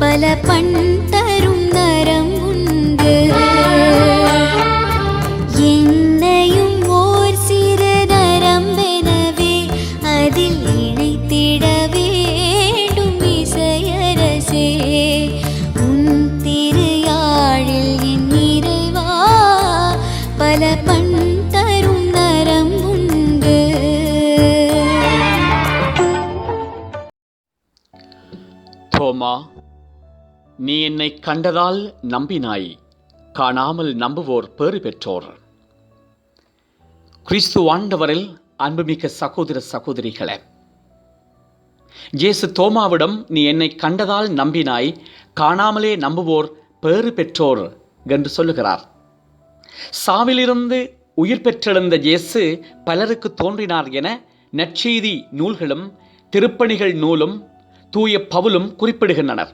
பல பண் அம்மா நீ என்னை கண்டதால் நம்பினாய் காணாமல் நம்புவோர் பேறு பெற்றோர். கிறிஸ்து ஆண்டவரில் அன்புமிக்க சகோதர சகோதரிகளே இயேசு தோமாவிடம் நீ என்னை கண்டதால் நம்பினாய் காணாமலே நம்புவோர் பேறு பெற்றோர் என்று சொல்லுகிறார். சாவிலிருந்து உயிர் பெற்றெழுந்த இயேசு பலருக்கு தோன்றினார் என நற்செய்தி நூல்களும் திருப்பணிகள் நூலும் தூய பவுலும் குறிப்பிடுகின்றனர்.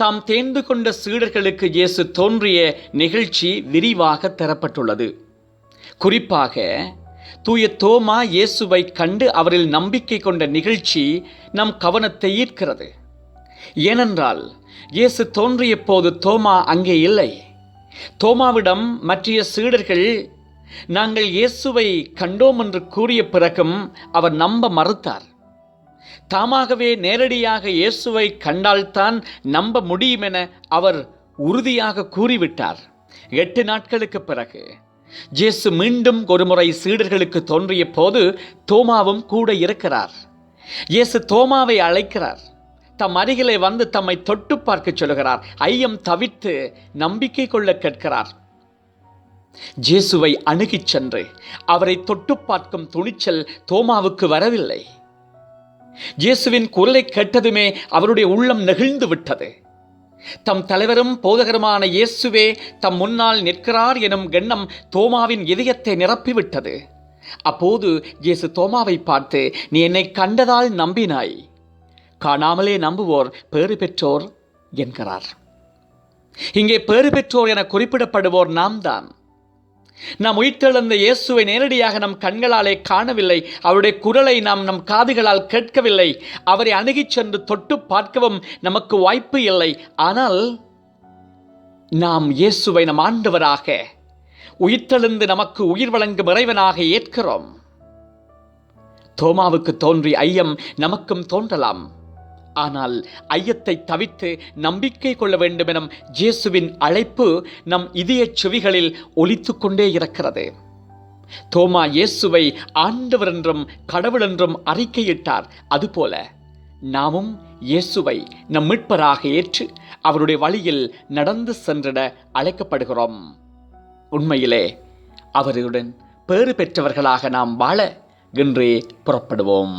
தாம் தேர்ந்து கொண்ட சீடர்களுக்கு இயேசு தோன்றிய நிகழ்ச்சி விரிவாக தரப்பட்டுள்ளது. குறிப்பாக தூய தோமா இயேசுவை கண்டு அவரில் நம்பிக்கை கொண்ட நிகழ்ச்சி நம் கவனத்தை ஈர்க்கிறது. ஏனென்றால் இயேசு தோன்றிய போது தோமா அங்கே இல்லை. தோமாவிடம் மற்றைய சீடர்கள் நாங்கள் இயேசுவை கண்டோம் என்று கூறிய பிறகும் அவர் நம்ப மறுத்தார். தாமாகவே நேரடியாக இயேசுவை கண்டால்தான் நம்ப முடியும் என அவர் உறுதியாக கூறிவிட்டார். எட்டு நாட்களுக்கு பிறகு ஜேசு மீண்டும் ஒருமுறை சீடர்களுக்கு தோன்றிய போது தோமாவும் கூட இருக்கிறார். இயேசு தோமாவை அழைக்கிறார். தம் அருகிலே வந்து தம்மை தொட்டு பார்க்க சொல்கிறார். ஐயம் தவித்து நம்பிக்கை கொள்ள கேட்கிறார். ஜேசுவை அணுகிச் சென்று அவரை தொட்டு பார்க்கும் துணிச்சல் தோமாவுக்கு வரவில்லை. இயேசுவின் குரலை கேட்டதுமே அவருடைய உள்ளம் நெகிழ்ந்து விட்டது. தம் தலைவரும் போதகருமான இயேசுவே தம் முன்னால் நிற்கிறார் எனும் எண்ணம் தோமாவின் இதயத்தை நிரப்பிவிட்டது. அப்போது இயேசு தோமாவை பார்த்து நீ என்னை கண்டதால் நம்பினாய். காணாமலே நம்புவோர் பேறு பெற்றோர் என்கிறார். இங்கே பேறு பெற்றோர் என குறிப்பிடப்படுவோர் நாம் தான் நாம் உயிர்த்தெழுந்த இயேசுவை நேரடியாக நம் கண்களாலே காணவில்லை. அவருடைய குரலை நாம் நம் காதுகளால் கேட்கவில்லை. அவரை அணுகிச் சென்று தொட்டு பார்க்கவும் நமக்கு வாய்ப்பு இல்லை. ஆனால் நாம் இயேசுவை நம் ஆண்டவராக உயிர்த்தெழுந்து நமக்கு உயிர் வழங்கும் இறைவனாக ஏற்கிறோம். தோமாவுக்கு தோன்றி ஐயம் நமக்கும் தோன்றலாம். ஆனால் ஐயத்தை தவித்து நம்பிக்கை கொள்ள வேண்டும் எனும் ஜேசுவின் அழைப்பு நம் இதயச் செவிகளில் ஒலித்துக் கொண்டே இருக்கிறது. தோமா இயேசுவை ஆண்டவர் என்றும் கடவுள் என்றும் அறிக்கையிட்டார். அதுபோல நாமும் இயேசுவை நம் மீட்பராக ஏற்று அவருடைய வழியில் நடந்து சென்றிட அழைக்கப்படுகிறோம். உண்மையிலே அவருடன் பேறு பெற்றவர்களாக நாம் வாழ இன்றே புறப்படுவோம்.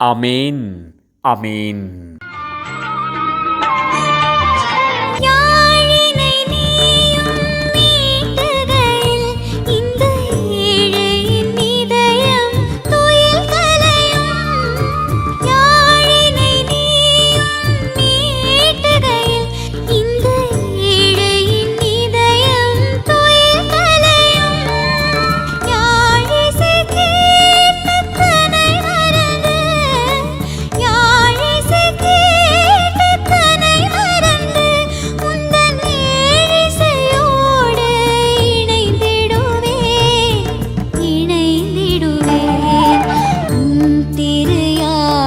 Amen. Amen.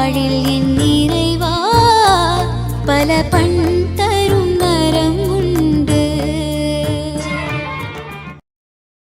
வாழில் என் நிறைவா பல பண்